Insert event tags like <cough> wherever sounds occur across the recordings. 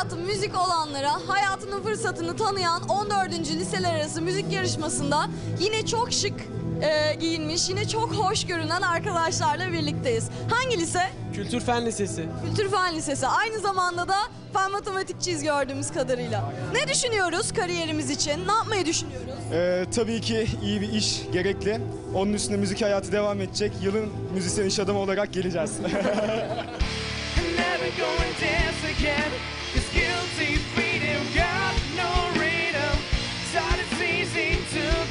Hayatı müzik olanlara hayatının fırsatını tanıyan 14. liseler arası müzik yarışmasında yine çok şık e, giyinmiş, yine çok hoş görünen arkadaşlarla birlikteyiz. Hangi lise? Kültür Fen Lisesi. Kültür Fen Lisesi. Aynı zamanda da fen matematikçiyiz gördüğümüz kadarıyla. Ne düşünüyoruz kariyerimiz için? Ne yapmayı düşünüyoruz? Ee, tabii ki iyi bir iş gerekli. Onun üstüne müzik hayatı devam edecek. Yılın müzisyen iş adamı olarak geleceğiz. <laughs> guilty feet have got no rhythm. Thought it's easy to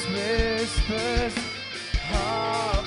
Christmas first. Oh.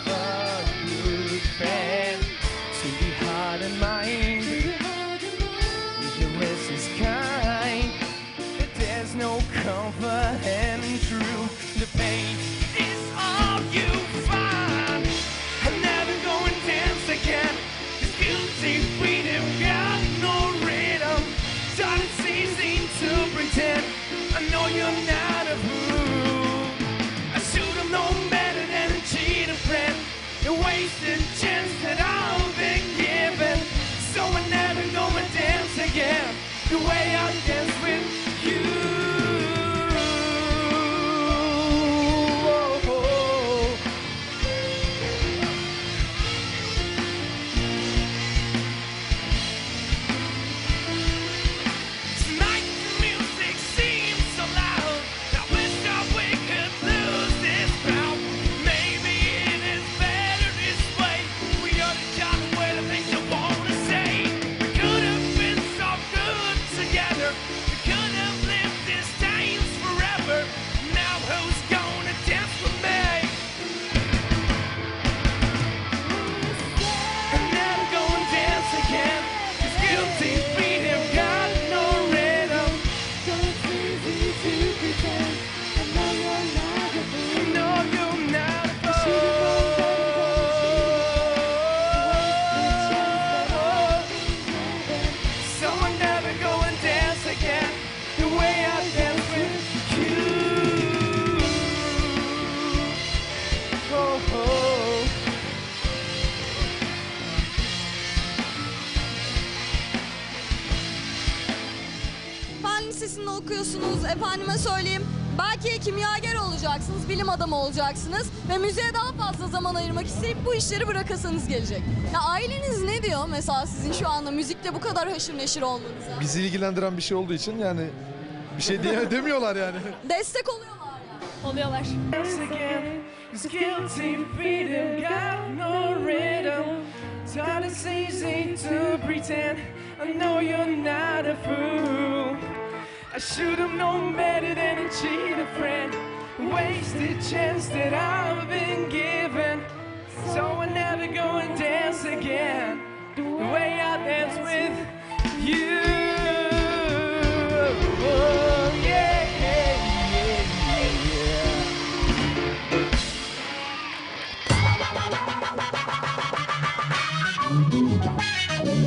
Fen Lisesi'nde okuyorsunuz. Efendime söyleyeyim. Belki kimyager olacaksınız, bilim adamı olacaksınız ve müziğe daha fazla zaman ayırmak isteyip bu işleri bırakasanız gelecek. Ya aileniz ne diyor mesela sizin şu anda müzikle bu kadar haşır neşir olmanıza? bizi ilgilendiren bir şey olduğu için yani bir şey diye <laughs> demiyorlar yani. Destek oluyorlar yani. Oluyorlar. dance again. This guilty freedom got no rhythm. Thought it's easy to pretend. I know you're not a fool. I should have known better than to cheat a friend. Wasted chance that I've been given. So I never go and dance again. The way I dance with you. Oh, yeah, yeah, yeah. Thank